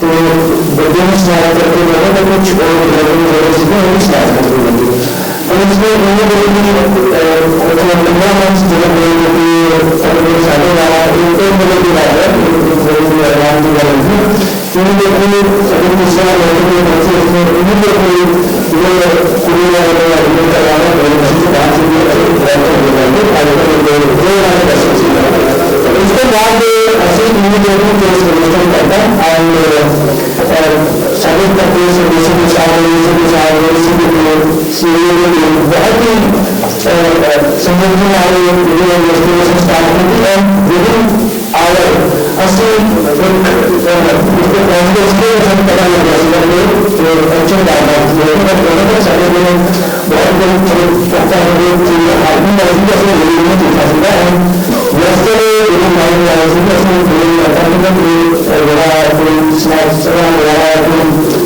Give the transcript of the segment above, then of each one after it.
तो बच्चों ने स्टार्ट करके बोला तो कुछ और उसमें स्टार्ट करके लगे और इसमें उन्होंने पंद्रह मंथ जगह साढ़े बारह एक और बजे की बात है क्योंकि देखिए अगर दूसरा लड़के के बच्चे उसमें उन्हीं के कोई जो पूरे लड़के या अपने कराना पड़े बच्चे डांस के लिए अच्छे प्रयास हो जाएँगे कार्यक्रम के लिए दो लाख दस बच्चे इसके बाद ऐसे ही उन्हीं के केस बहुत ही सारे में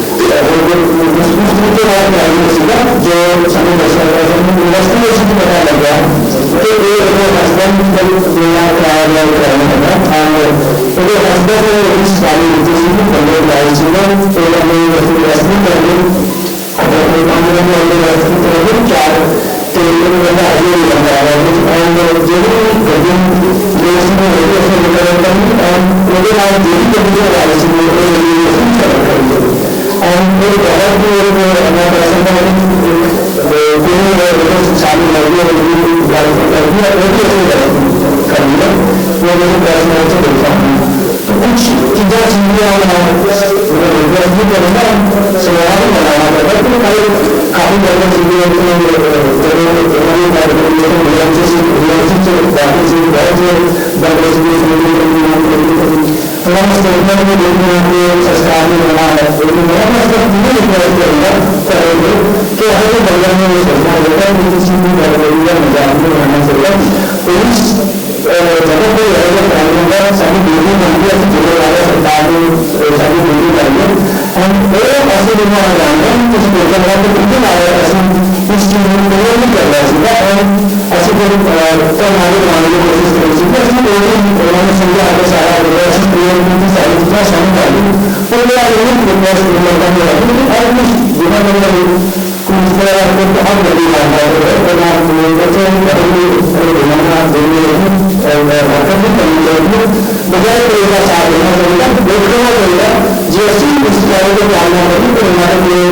उसके बाद आइए सीधा जो समय दर्शा इन्वेस्टिगेशन की पता लग गया कि ये हस्बैंड दुनिया का आया करना है और ये हस्बैंड इस वाली जिसमें पहले लाइफ में तो हमें इन्वेस्टिगेशन करने अगर कोई काम करने वाले इन्वेस्टिगेशन करने चार तेल में आगे लग रहा है और ज़रूर गजन देश में होते से निकल रहा है और वो आज देरी करने वाले से इन्वेस्टिगेशन कर रहे हैं और कर लिया वो मेरे पर्सनल से देखता हूँ तो कुछ चीज़ें चीज़ें करना सवाल बनाना पड़ता है तो कई काफ़ी ज़्यादा चीज़ें थोड़ा स्टेटमेंट में देखने के सरकार ने बना है लेकिन मेरा मतलब ये रिक्वेस्ट करूँगा करेंगे कि हर बगल में ये सोचना होगा कि किसी भी गड़बड़ी या मज़ाक में रहना चाहिए पुलिस जगह पे रहेगा प्राइवेट का सभी ड्यूटी बनती है जुड़े वाले सरकार ने सभी ड्यूटी करेंगे हम वो ऐसे दिन में जाएँगे कुछ पेपर है तो कितने आए ऐसे इस चीज़ में कोई नहीं कर रहा है सीधा और ऐसे कोई तो हमारे बनाने की कोशिश करें सीधा ऐसे कोई उन्होंने समझा आगे सारा ऐसे क्रिएट की सारी चीज़ें समझ आ गई तो ये आ रही है रिक्वेस्ट करने का लेकिन और कुछ बिना मतलब बजाय कोई का देना चाहिए देखना चाहिए जैसे इस तरह के काम करें तो हमारे लिए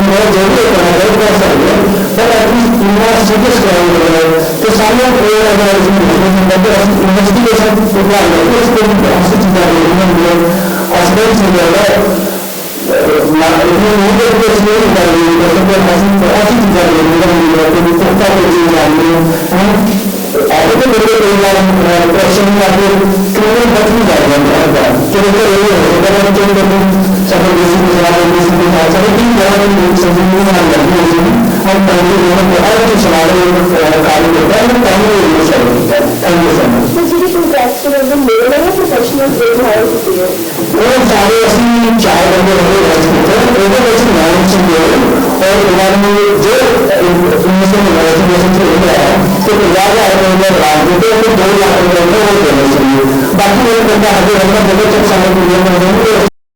में ज़रूर करना चाहिए कर सकते पर अपनी पूरा सीरियस करेंगे तो सारे प्लेयर अगर इन्वेस्टिगेशन प्रोग्राम है उसको है है बहुत है है हम चेंज कर चला चलो ठीक है सारे चाय बंदे रहे रहते हैं। वो वैसे नॉलेज चाहिए और हमारे में जो से इन्वेस्टिगेशन से गया है तो का आए हैं उन्हें राजनीति में दो लाख रुपए में वो देने चाहिए बाकी वो बंदा आगे रहना बोले में होंगे